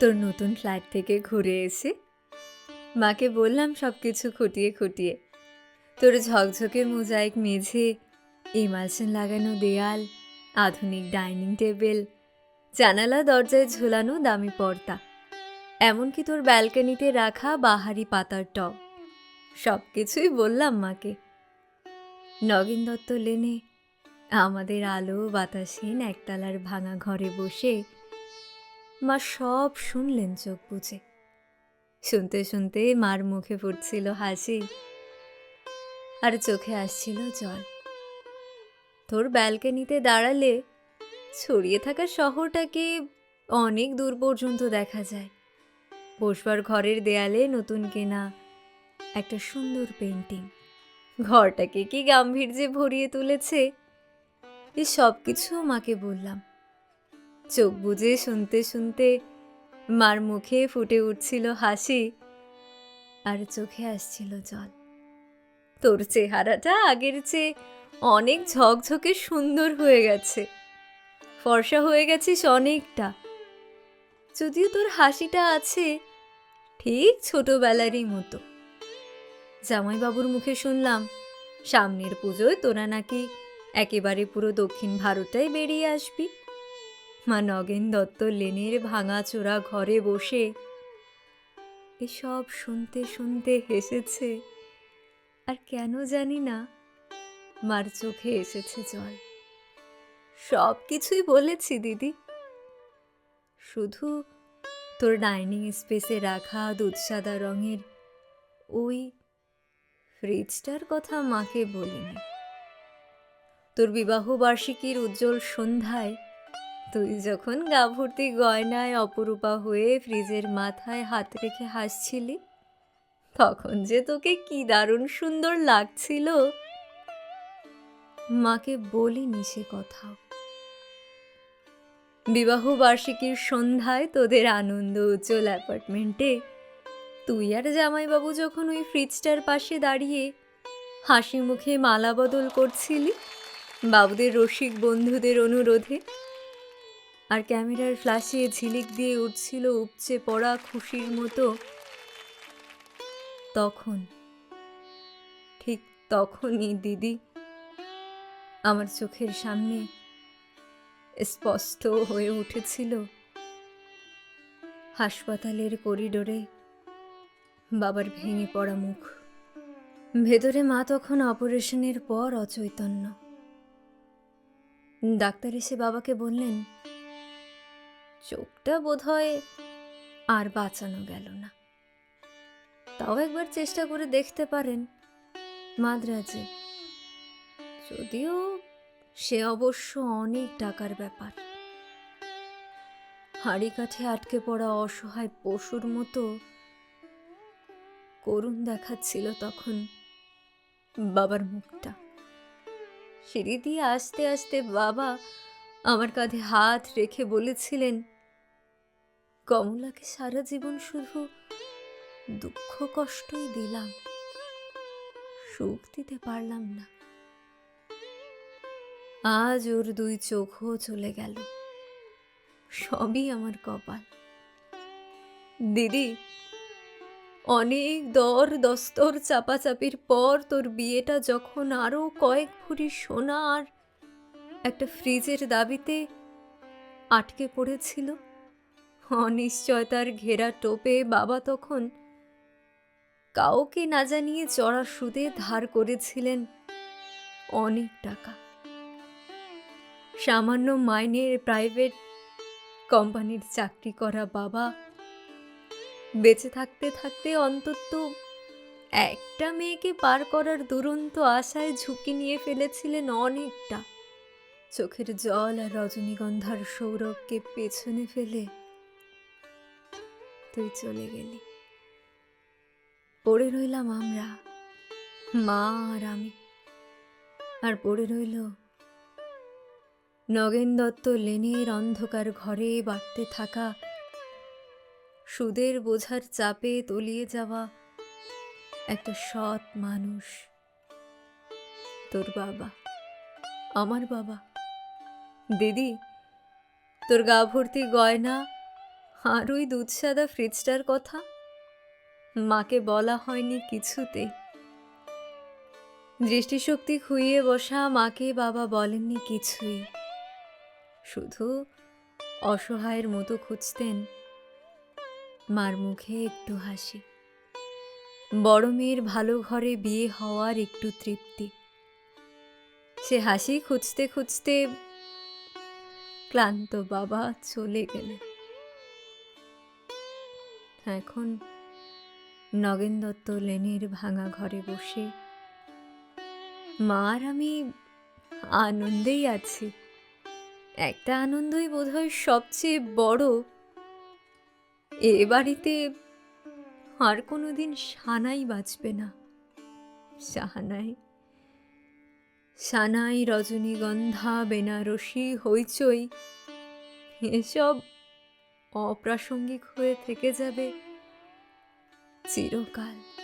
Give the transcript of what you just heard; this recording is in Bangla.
তোর নতুন ফ্ল্যাট থেকে ঘুরে এসে মাকে বললাম সব কিছু খুঁটিয়ে খুঁটিয়ে। তোর ঝকঝকে মোজাইক মেঝে ইমালশন লাগানো দেয়াল, আধুনিক ডাইনিং টেবিল, জানালা দরজায় ঝোলানো দামি পর্দা, এমনকি তোর ব্যালকনিতে রাখা বাহারি পাতার টব সব কিছুই বললাম মাকে। নগেন দত্ত লেনে আমাদের আলো বাতাসহীন একতলার ভাঙা ঘরে বসে মা সব শুনলেন চোখ বুঝে শুনতে শুনতে মার মুখে ফুটছিল হাসি আর চোখে আসছিল জল। তোর ব্যালকনিতে দাঁড়ালে ছড়িয়ে থাকা শহরটাকে অনেক দূর পর্যন্ত দেখা যায়। বসবার ঘরের দেয়ালে নতুন কেনা একটা সুন্দর পেন্টিং ঘরটাকে কি গাম্ভীর্যে ভরিয়ে তুলেছে? এ সব কিছু মাকে বললাম। চোখ বুজে শুনতে শুনতে মার মুখে ফুটে উঠছিল হাসি আর চোখে আসছিল জল। তোর চেহারাটা আগের চেয়ে অনেক ঝকঝকে সুন্দর হয়ে গেছে। ফর্সা হয়ে গেছিস অনেকটা। যদিও তোর হাসিটা আছে ঠিক ছোটবেলারই মতো। জামাইবাবুর মুখে শুনলাম, সামনের পুজোয় তোরা নাকি একেবারে পুরো দক্ষিণ ভারতটাই বেরিয়ে আসবি। মা নগেন দত্ত লেনের ভাঙাচোরা ঘরে বসে এসব শুনতে শুনতে হেসেছে। আর কেন জানি না, মার চোখে এসেছে জল। সব কিছুই বলেছি, দিদি। শুধু তোর ডাইনিং স্পেসে রাখা দুধসাদা রঙের ওই ফ্রিজটার কথা মাকে বলিনি। তোর বিবাহ বার্ষিকীর উজ্জ্বল সন্ধ্যায় তুই যখন গা ভর্তি গয়নায় অপরূপা হয়ে ফ্রিজের মাথায় হাত রেখে হাসছিলি, তখন যে তোকে কি দারুণ সুন্দর লাগছিল। মাকে বলিনি সে কথাও। বিবাহ বার্ষিকীর সন্ধ্যায় তোদের আনন্দ উজ্জ্বল অ্যাপার্টমেন্টে, তুই আর জামাইবাবু যখন ওই ফ্রিজটার পাশে দাঁড়িয়ে হাসি মুখে মালা বদল করছিলি, বাবুদের রসিক বন্ধুদের অনুরোধে আর ক্যামেরার ফ্ল্যাশে ঝিলিক দিয়ে উঠছিল উপচে পড়া খুশির মতো। তখন, ঠিক তখনই দিদি আমার চোখের সামনে স্পষ্ট হয়ে উঠেছিল। হাসপাতালের করিডোরে বাবার ভেঙে পড়া মুখ। ভেতরে মা তখন অপারেশনের পর অচৈতন্য। ডাক্তার এসে বাবাকে বললেন চোখটা বোধহয় আর বাঁচানো গেল না। তাও একবার চেষ্টা করে দেখতে পারেন মাদ্রাজে। যদিও সে অবশ্য অনেক টাকার ব্যাপার। হাঁড়ি কাঠে আটকে পড়া অসহায় পশুর মতো করুণ দেখাচ্ছিল তখন বাবার মুখটা। সিঁড়ি দিয়ে আস্তে আস্তে বাবা আমার কাঁধে হাত রেখে বলেছিলেন কমলাকে সারা জীবন শুধু দুঃখ কষ্টই দিলাম। সুখ দিতে পারলাম না। আজ ওর দুই চোখও চলে গেল। সবই আমার কপাল। দিদি, অনেক দর দস্তর চাপাচাপির পর তোর বিয়েটা যখন আরও কয়েক ভরি সোনা আর একটা ফ্রিজের দাবিতে আটকে পড়েছিল অনিশ্চয়তার ঘেরা টোপে বাবা তখন কাউকে না জানিয়ে চড়া সুদে ধার করেছিলেন অনেক টাকা। সামান্য মাইনের প্রাইভেট কোম্পানির চাকরি করা বাবা বেঁচে থাকতে থাকতে অন্তত একটা মেয়েকে পার করার দুরন্ত আশায় ঝুঁকি নিয়ে ফেলেছিলেন অনেকটা। চোখের জল আর রজনীগন্ধার সৌরভকে পেছনে ফেলে তুই চলে গেলি। পড়ে রইলাম আমরা, মা আর আমি। আর পড়ে রইল নগেন দত্ত লেনের অন্ধকার ঘরে বাড়তে থাকা, সুদের বোঝার চাপে তলিয়ে যাওয়া একটা সৎ মানুষ। তোর বাবা, আমার বাবা। দিদি, তোর গা ভর্তি গয়না আর ওই দুধসাদা ফ্রিজটার কথা? মাকে বলা হয়নি কিছুতে। দৃষ্টিশক্তি খুইয়ে বসা মাকে বাবা বলেননি কিছুই। শুধু অসহায়ের মতো খুঁজতেন। মার মুখে একটু হাসি। বড় মেয়ের ভালো ঘরে বিয়ে হওয়ার একটু তৃপ্তি। সে হাসি খুঁজতে খুঁজতে ক্লান্ত বাবা চলে গেলে এখন নগেন দত্ত লেনের ভাঙা ঘরে বসে, মা আর আমি আনন্দেই আছি। একটা আনন্দই বোধহয় সবচেয়ে বড়। এ বাড়িতে আর কোনো দিন সানাই বাঁচবে না। সাহানাই সানাই, রজনীগন্ধা, বেনারসি, হইচই, এসব অপ্রাসঙ্গিক হয়ে থেকে যাবে। চিরকাল।